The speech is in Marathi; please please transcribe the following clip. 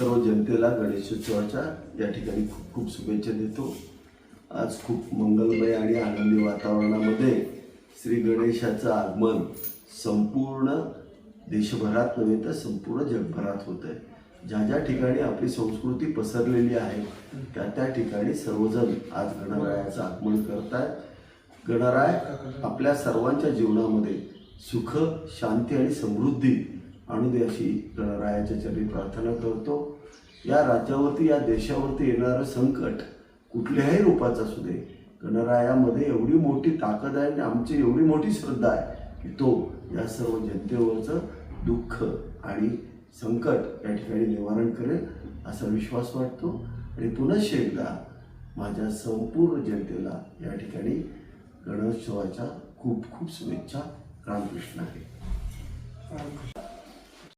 सर्व जनतेला गणेशोत्सवाच्या या ठिकाणी खूप खूप शुभेच्छा देतो. आज खूप मंगलमय आणि आनंदी वातावरणामध्ये श्री गणेशाचं आगमन संपूर्ण देशभरात नव्हे तर संपूर्ण जगभरात होत आहे ज्या ज्या ठिकाणी आपली संस्कृती पसरलेली आहे त्या त्या ठिकाणी सर्वजण आज गणरायाचं आगमन करतायत गणराय आपल्या सर्वांच्या जीवनामध्ये सुख शांती आणि समृद्धी आणू दे अशी गणरायाच्या चरणी प्रार्थना करतो. या राज्यावरती या देशावरती येणारं संकट कुठल्याही रूपाचं असू दे. गणरायामध्ये एवढी मोठी ताकद आहे आणि आमची एवढी मोठी श्रद्धा आहे की तो या सर्व जनतेवरचं दुःख आणि संकट या ठिकाणी निवारण करेल असा विश्वास वाटतो. आणि पुनश्च एकदा माझ्या संपूर्ण जनतेला या ठिकाणी गणोत्सवाच्या खूप खूप शुभेच्छा. रामकृष्ण आहे.